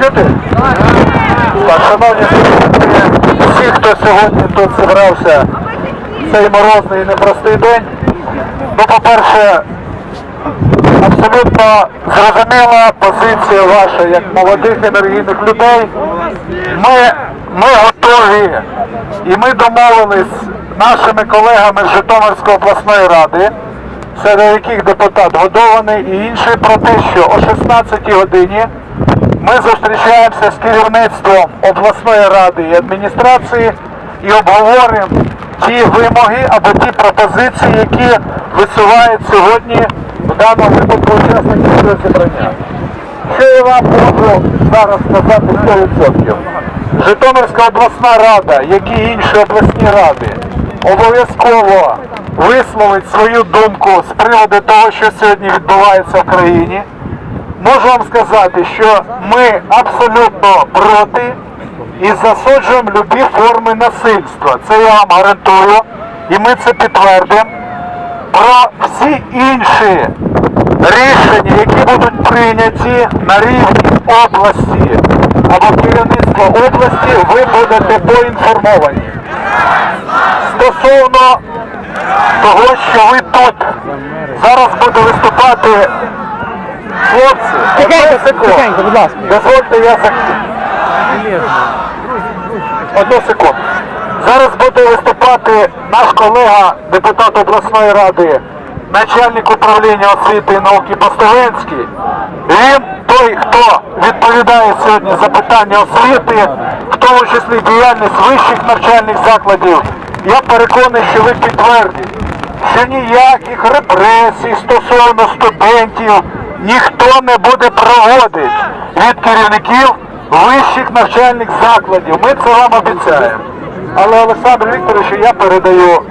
чути? Так, шановні всі, хто сьогодні тут зібрався цей морозний і непростий день, ну, по-перше, абсолютно зрозуміла позиція ваша як молодих енергійних людей. Ми, ми готові і ми домовились нашими колегами з Житомирської обласної ради, серед яких депутат Годований і інші, про те, що о 16 годині ми зустрічаємося з керівництвом обласної ради і адміністрації і обговоримо ті вимоги або ті пропозиції, які висувають сьогодні в даному випадку учасники цього зібрання. Що я вам можу зараз сказати 100%? Житомирська обласна рада, як і інші обласні ради, обов'язково висловить свою думку з приводу того, що сьогодні відбувається в країні. Можу вам сказати, що ми абсолютно проти і засуджуємо любі форми насильства. Це я вам гарантую, і ми це підтвердимо. Про всі інші рішення, які будуть прийняті на рівні області або керівництва області, ви будете поінформовані. Стосовно того, що ви тут зараз буде виступати хлопці, Тихенько, тихенько, будь ласка. Дозвольте я зак... Одну секунду. Зараз буде виступати наш колега, депутат обласної ради, начальник управління освіти і науки Постовенський. Він той, хто відповідає сьогодні за питання освіти, в тому числі діяльність вищих навчальних закладів. Я переконаний, що ви підтвердите, що ніяких репресій стосовно студентів ніхто не буде проводити від керівників вищих навчальних закладів. Ми це вам обіцяємо. Але Олександр Вікторовичу я передаю.